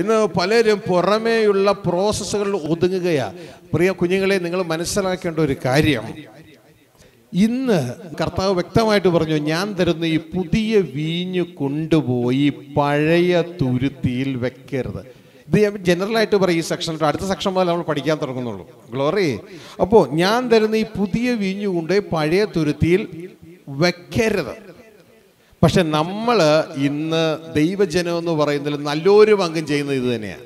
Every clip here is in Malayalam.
ഇന്ന് പലരും പുറമേയുള്ള പ്രോസസ്സുകളിൽ ഒതുങ്ങുകയാ. പ്രിയ കുഞ്ഞുങ്ങളെ നിങ്ങൾ മനസ്സിലാക്കേണ്ട ഒരു കാര്യം. ഇന്ന് കർത്താവ് വ്യക്തമായിട്ട് പറഞ്ഞു ഞാൻ തരുന്ന ഈ പുതിയ വീഞ്ഞ് കൊണ്ടുപോയി പഴയ തുരുത്തിയിൽ വെക്കരുത്. ഇത് ജനറലായിട്ട് പറയും ഈ സെക്ഷൻ അടുത്ത സെക്ഷൻ മുതൽ നമ്മൾ പഠിക്കാൻ തുടങ്ങുന്നുള്ളൂ. ഗ്ലോറി അപ്പോൾ ഞാൻ തരുന്ന ഈ പുതിയ വീഞ്ഞ് കൊണ്ടുപോയി പഴയ തുരുത്തിയിൽ വെക്കരുത്. പക്ഷെ നമ്മൾ ഇന്ന് ദൈവജനം എന്ന് പറയുന്നതിൽ നല്ലൊരു പങ്കും ചെയ്യുന്നത് ഇത് തന്നെയാണ്.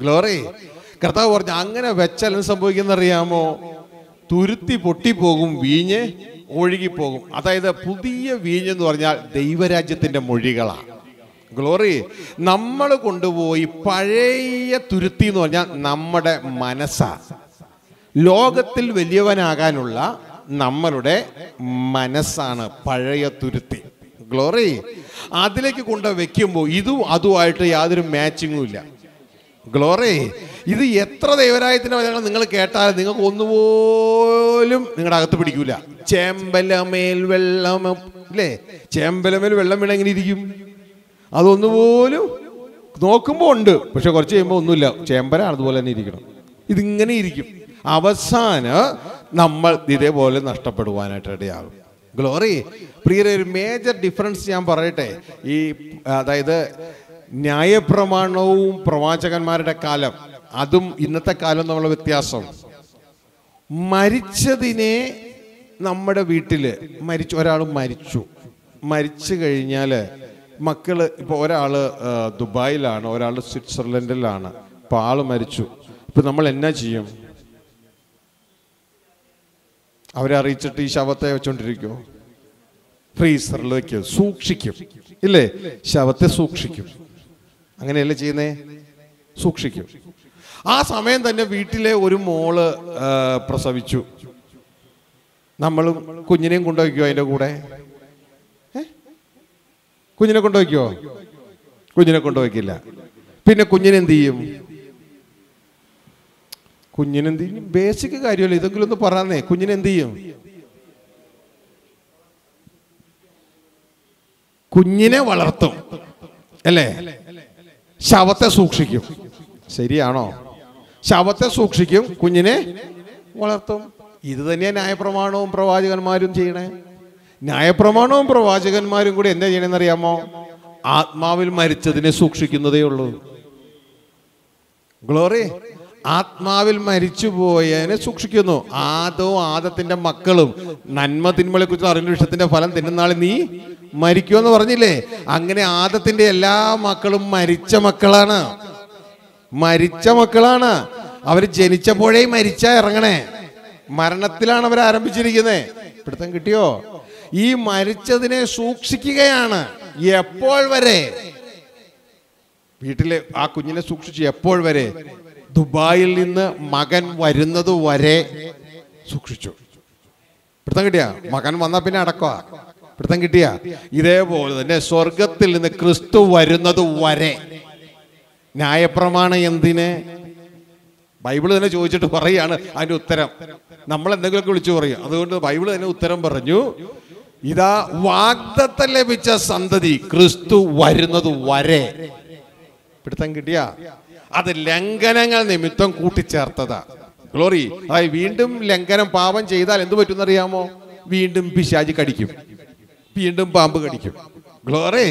ഗ്ലോറി കർത്താവ് പറഞ്ഞു അങ്ങനെ വെച്ചാൽ എന്ത് സംഭവിക്കുന്ന അറിയാമോ? തുരുത്തി പൊട്ടിപ്പോകും വീഞ്ഞ് ഒഴുകിപ്പോകും. അതായത് പുതിയ വീഞ്ഞ് എന്ന് പറഞ്ഞാൽ ദൈവരാജ്യത്തിന്റെ മൊഴികളാണ് ഗ്ലോറി നമ്മൾ കൊണ്ടുപോയി പഴയ തുരുത്തി എന്ന് പറഞ്ഞാൽ നമ്മുടെ മനസ്സാ. ലോകത്തിൽ വലിയവനാകാനുള്ള നമ്മളുടെ മനസ്സാണ് പഴയ തുരുത്തി. ഗ്ലോറി അതിലേക്ക് കൊണ്ട് വെക്കുമ്പോൾ ഇതും അതുമായിട്ട് യാതൊരു മാച്ചിങ്ങും ഇല്ല. ഗ്ലോറി ഇത് എത്ര ദൈവരായത്തിന്റെ വചനങ്ങൾ നിങ്ങൾ കേട്ടാൽ നിങ്ങൾക്ക് ഒന്നുപോലും നിങ്ങളുടെ അകത്ത് പിടിക്കൂല. ചേമ്പലമേൽ വെള്ളം ഇല്ലേ? ചേമ്പലമേൽ വെള്ളം വീണ എങ്ങനെ ഇരിക്കും? അതൊന്നുപോലും നോക്കുമ്പോൾ ഉണ്ട്. പക്ഷെ കുറച്ച് കഴിയുമ്പോൾ ഒന്നുമില്ല. ചേമ്പലാണ് അതുപോലെ തന്നെ ഇരിക്കണം. ഇതിങ്ങനെ ഇരിക്കും. അവസാനം നമ്മൾ ഇതേപോലെ നഷ്ടപ്പെടുവാനായിട്ട് ഇടയാകും ഗ്ലോറി പ്രിയരെ ഒരു മേജർ ഡിഫറൻസ് ഞാൻ പറയട്ടെ. ഈ അതായത് ന്യായപ്രമാണവും പ്രവാചകന്മാരുടെ കാലം അതും ഇന്നത്തെ കാലം നമ്മളെ വ്യത്യാസം. മരിച്ചതിനെ നമ്മുടെ വീട്ടിൽ മരിച്ചു ഒരാൾ മരിച്ചു. മരിച്ചു കഴിഞ്ഞാൽ മക്കൾ ഇപ്പോൾ ഒരാൾ ദുബായിലാണ് ഒരാൾ സ്വിറ്റ്സർലൻഡിലാണ്. അപ്പോൾ ആൾ മരിച്ചു. ഇപ്പം നമ്മൾ എന്നാ ചെയ്യും? അവരെ അറിയിച്ചിട്ട് ഈ ശവത്തെ വെച്ചോണ്ടിരിക്കുമോ ഫ്രീസറിൽ വെക്കും സൂക്ഷിക്കും. ഇല്ലേ? ശവത്തെ സൂക്ഷിക്കും. അങ്ങനെയല്ലേ ചെയ്യുന്നേ? സൂക്ഷിക്കും. ആ സമയം തന്നെ വീട്ടിലെ ഒരു മോൾ പ്രസവിച്ചു. നമ്മളും കുഞ്ഞിനെയും കൊണ്ടുപോയിക്കോ അതിന്റെ കൂടെ? കുഞ്ഞിനെ കൊണ്ടുപോയിക്കോ? കുഞ്ഞിനെ കൊണ്ടുപോയിക്കില്ല. പിന്നെ കുഞ്ഞിനെന്ത് ചെയ്യും? കുഞ്ഞിനെന്ത് ബേസിക് കാര്യമല്ല ഇതെങ്കിലും ഒന്ന് പറഞ്ഞേ. കുഞ്ഞിനെന്ത് ചെയ്യും? കുഞ്ഞിനെ വളർത്തും. അല്ലേ? ശവത്തെ സൂക്ഷിക്കും. ശരിയാണോ? ശവത്തെ സൂക്ഷിക്കും കുഞ്ഞിനെ വളർത്തും. ഇത് തന്നെയാണ് ന്യായപ്രമാണവും പ്രവാചകന്മാരും ചെയ്യണേ. ന്യായപ്രമാണവും പ്രവാചകന്മാരും കൂടി എന്താ ചെയ്യണമെന്ന് അറിയാമോ? ആത്മാവിൽ മരിച്ചതിനെ സൂക്ഷിക്കുന്നതേ ഉള്ളൂ. ഗ്ലോറി ആത്മാവിൽ മരിച്ചുപോയതിനെ സൂക്ഷിക്കുന്നു. ആദോ ആദത്തിന്റെ മക്കളും നന്മ തിന്മകളെ കുറിച്ച് അറിഞ്ഞ വിഷയത്തിന്റെ ഫലം തിന്നുന്നാൾ നീ മരിക്കുമെന്ന് പറഞ്ഞില്ലേ? അങ്ങനെ ആദത്തിന്റെ എല്ലാ മക്കളും മരിച്ച മക്കളാണ്. മരിച്ച മക്കളാണ്. അവർ ജനിച്ചപ്പോഴേ മരിച്ച ഇറങ്ങണേ. മരണത്തിലാണ് അവർ ആരംഭിച്ചിരിക്കുന്നത് പിടുത്തം കിട്ടിയോ? ഈ മരിച്ചതിനെ സൂക്ഷിക്കുകയാണ് എപ്പോൾ വരെ? വീട്ടിലെ ആ കുഞ്ഞിനെ സൂക്ഷിച്ച് എപ്പോൾ വരെ? ദുബായിൽ നിന്ന് മകൻ വരുന്നത് വരെ സൂക്ഷിച്ചു. പിടുത്തം കിട്ടിയ? മകൻ വന്ന പിന്നെ അടക്കുക പിടുത്തം കിട്ടിയ? ഇതേപോലെ തന്നെ സ്വർഗത്തിൽ നിന്ന് ക്രിസ്തു വരുന്നത് വരെ. ന്യായപ്രമാണം എന്തിന്? ബൈബിൾ തന്നെ ചോദിച്ചിട്ട് പറയാണ് അതിന്റെ ഉത്തരം. നമ്മൾ എന്തെങ്കിലുമൊക്കെ വിളിച്ചു പറയും. അതുകൊണ്ട് ബൈബിൾ തന്നെ ഉത്തരം പറഞ്ഞു. ഇതാ വാഗ്ദത്തം ലഭിച്ച സന്തതി ക്രിസ്തു വരുന്നത് വരെ. പിടുത്തം കിട്ടിയ? അത് ലംഘനങ്ങൾ നിമിത്തം കൂട്ടിച്ചേർത്തതാ. ഗ്ലോറി അതായത് വീണ്ടും ലംഘനം പാപം ചെയ്താൽ എന്ത് പറ്റുമെന്നറിയാമോ? വീണ്ടും പിശാജി കടിക്കും. വീണ്ടും പാമ്പ് കടിക്കും. ഗ്ലോറി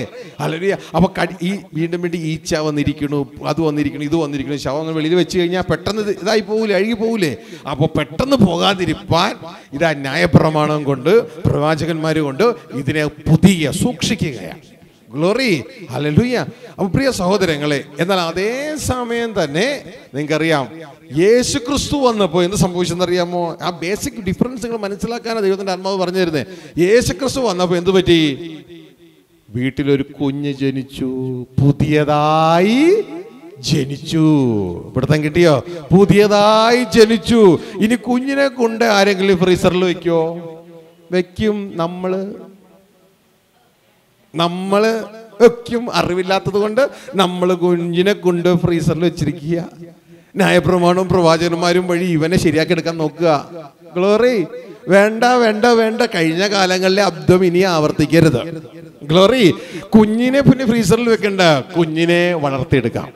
അല്ലെ അപ്പൊ കടി ഈ വീണ്ടും വീണ്ടും ഈച്ച വന്നിരിക്കണു അത് വന്നിരിക്കണു ഇത് വന്നിരിക്കണു ശവം ഒന്ന് വെളിയിൽ വെച്ച് കഴിഞ്ഞാൽ പെട്ടെന്ന് ഇതായി പോകൂലേ അഴുകി പോകൂലേ അപ്പോൾ പെട്ടെന്ന് പോകാതിരിപ്പാൻ ഇതാ ന്യായപ്രമാണം കൊണ്ട് പ്രവാചകന്മാർ കൊണ്ട് ഇതിനെ പുതിയ സൂക്ഷിക്കുകയാണ്. ഗ്ലോറി ഹല്ലേലൂയ അപ്പൊ പ്രിയ സഹോദരങ്ങളെ എന്നാൽ അതേ സമയം തന്നെ നിങ്ങൾക്കറിയാം യേശു ക്രിസ്തു വന്നപ്പോൾ എന്ത് സംഭവിച്ചെന്നറിയാമോ? ആ ബേസിക് ഡിഫറൻസ് നിങ്ങൾ മനസ്സിലാക്കാനാണ് ദൈവത്തിന്റെ ആത്മാവ് പറഞ്ഞു തരുന്നത് യേശു ക്രിസ്തു വന്നപ്പോൾ എന്ത് പറ്റി? വീട്ടിലൊരു കുഞ്ഞ് ജനിച്ചു പുതിയതായി ജനിച്ചു. പിടുത്തം കിട്ടിയോ? പുതിയതായി ജനിച്ചു. ഇനി കുഞ്ഞിനെ കൊണ്ട് ആരെങ്കിലും ഫ്രീസറിൽ വെക്കോ വെക്കും. നമ്മൾ നമ്മൾ ഒക്കെയും അറിവില്ലാത്തത് കൊണ്ട് നമ്മൾ കുഞ്ഞിനെ കൊണ്ട് ഫ്രീസറിൽ വെച്ചിരിക്കുക. ന്യായപ്രമാണവും പ്രവാചകന്മാരും വഴി ഇവനെ ശരിയാക്കി എടുക്കാൻ നോക്കുക. ഗ്ലോറി വേണ്ട വേണ്ട വേണ്ട. കഴിഞ്ഞ കാലങ്ങളിലെ അബ്ദം ഇനി ആവർത്തിക്കരുത്. ഗ്ലോറി കുഞ്ഞിനെ പിന്നെ ഫ്രീസറിൽ വെക്കണ്ട. കുഞ്ഞിനെ വളർത്തിയെടുക്കാം.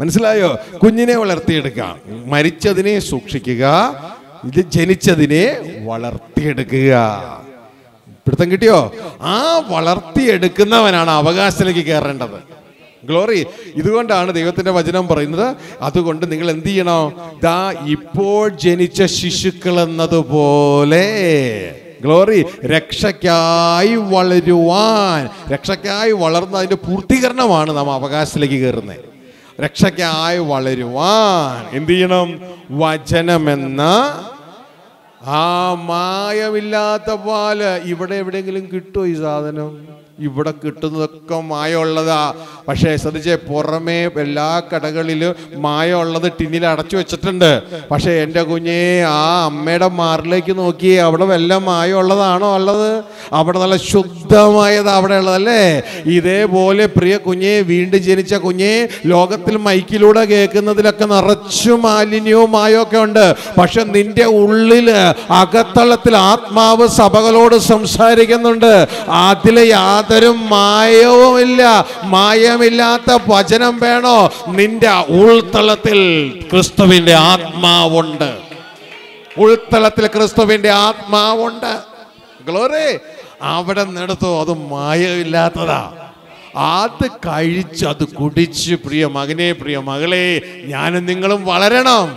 മനസ്സിലായോ? കുഞ്ഞിനെ വളർത്തിയെടുക്കാം. മരിച്ചതിനെ സൂക്ഷിക്കുക. ഇത് ജനിച്ചതിനെ വളർത്തിയെടുക്കുക. പിടുത്തം കിട്ടിയോ? ആ വളർത്തിയെടുക്കുന്നവനാണ് അവകാശത്തിലേക്ക് കയറേണ്ടത്. ഗ്ലോറി ഇതുകൊണ്ടാണ് ദൈവത്തിന്റെ വചനം പറയുന്നത് അതുകൊണ്ട് നിങ്ങൾ എന്ത് ചെയ്യണോ? ദാ ഇപ്പോൾ ജനിച്ച ശിശുക്കൾ എന്നതുപോലെ ഗ്ലോറി രക്ഷയ്ക്കായി വളരുവാൻ രക്ഷയ്ക്കായി വളർന്ന അതിന്റെ പൂർത്തീകരണമാണ് നാം അവകാശത്തിലേക്ക് കയറുന്നത്. രക്ഷയ്ക്കായി വളരുവാൻ എന്ത് ചെയ്യണം? വചനമെന്ന ആ മായമില്ലാത്ത പാൽ ഇവിടെ എവിടെയെങ്കിലും കിട്ടുമോ ഈ സാധനം? ഇവിടെ കിട്ടുന്നതൊക്കെ മായമുള്ളതാ പക്ഷേ ശ്രദ്ധിച്ചേ പുറമേ എല്ലാ കടകളിലും മായമുള്ളത് ടിന്നിൽ അടച്ചു വെച്ചിട്ടുണ്ട്. പക്ഷേ എന്റെ കുഞ്ഞേ ആ അമ്മയുടെ മാറിലേക്ക് നോക്കി അവിടെ വല്ല മായമുള്ളതാണോ ഉള്ളത്? അവിടെ നല്ല ശുദ്ധമായത് അവിടെ ഉള്ളതല്ലേ? ഇതേപോലെ പ്രിയ കുഞ്ഞെ വീണ്ടും ജനിച്ച കുഞ്ഞെ ലോകത്തിൽ മൈക്കിലൂടെ കേൾക്കുന്നതിലൊക്കെ നിറച്ചു മാലിന്യവും മായൊക്കെ ഉണ്ട്. പക്ഷെ നിന്റെ ഉള്ളിൽ അകത്തളത്തിൽ ആത്മാവ് സഭകളോട് സംസാരിക്കുന്നുണ്ട്. അതിലെ യാതൊരു മായവുമില്ല മായമില്ലാത്ത വചനം വേണോ? നിന്റെ ഉൾത്തളത്തിൽ ക്രിസ്തുവിന്റെ ആത്മാവുണ്ട്. ഉൾത്തളത്തിൽ ക്രിസ്തുവിന്റെ ആത്മാവുണ്ട്. ഗ്ലോറി അവിടെ നിന്നെടുത്തോ അത് മായമില്ലാത്തതാ. അത് കഴിച്ച് അത് കുടിച്ച് പ്രിയ മകനെ പ്രിയ മകളെ ഞാനും നിങ്ങളും വളരണം.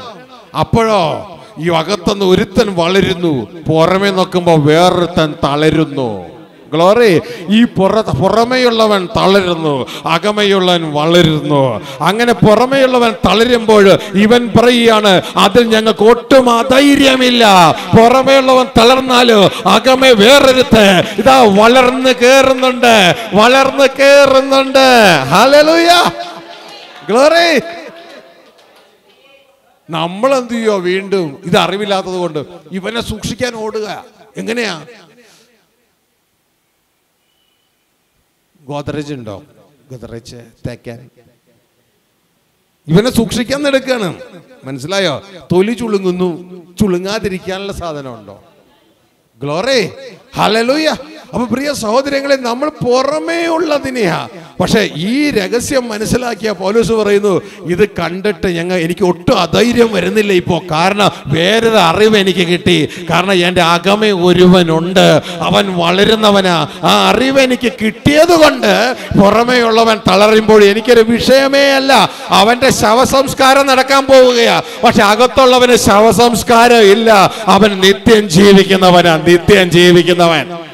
അപ്പോഴോ ഈ അകത്തുനിന്ന് ഒരുത്തൻ വളരുന്നു പുറമെ നോക്കുമ്പോൾ വേറൊരുത്തൻ തളരുന്നു. ഗ്ലോറി ഈ പുറ പുറമെയുള്ളവൻ തളരുന്നു അകമയുള്ളവൻ വളരുന്നു. അങ്ങനെ പുറമെയുള്ളവൻ തളരുമ്പോൾ ഇവൻ പറയുകയാണ് അതിൽ ഞങ്ങൾക്ക് ഒട്ടും അധൈര്യമില്ല. പുറമെയുള്ളവൻ തളർന്നാലോ അകമേ വേറൊരുത്ത് ഇതാ വളർന്ന് കേറുന്നുണ്ട് വളർന്ന് കേറുന്നുണ്ട്. ഹല്ലേലൂയ. ഗ്ലോറി നമ്മൾ എന്ത് ചെയ്യോ വീണ്ടും ഇത് അറിവില്ലാത്തത് കൊണ്ട് ഇവനെ സൂക്ഷിക്കാൻ ഓടുക. എങ്ങനെയാ? ഗോദ്രേജ് ഉണ്ടോ? ഗോദ്രേജ് തേക്കാൻ. ഇവനെ സൂക്ഷിക്കാൻ നടക്കാണ്. മനസ്സിലായോ? തൊലി ചുളുങ്ങുന്നു. ചുളുങ്ങാതിരിക്കാനുള്ള സാധനം ഉണ്ടോ ഗ്ലോറേ. ഹലലൂയ അപ്പൊ പ്രിയ സഹോദരങ്ങളെ നമ്മൾ പുറമേ ഉള്ളതിനെയാ പക്ഷെ ഈ രഹസ്യം മനസ്സിലാക്കിയ പോലീസ് പറയുന്നു ഇത് കണ്ടിട്ട് ഞങ്ങൾ എനിക്ക് ഒട്ടും അധൈര്യം വരുന്നില്ല ഇപ്പോൾ കാരണം വേറൊരു അറിവ് എനിക്ക് കിട്ടി. കാരണം എന്റെ അകമേ ഒരുവനുണ്ട്. അവൻ വളരുന്നവനാ. ആ അറിവ് എനിക്ക് കിട്ടിയത് കൊണ്ട് പുറമേയുള്ളവൻ തളരുമ്പോൾ എനിക്കൊരു വിഷയമേ അല്ല. അവന്റെ ശവസംസ്കാരം നടക്കാൻ പോവുകയാ. പക്ഷെ അകത്തുള്ളവന് ശവസംസ്കാരം ഇല്ല. അവൻ നിത്യം ജീവിക്കുന്നവനാ. നിത്യം ജീവിക്കുന്നവൻ.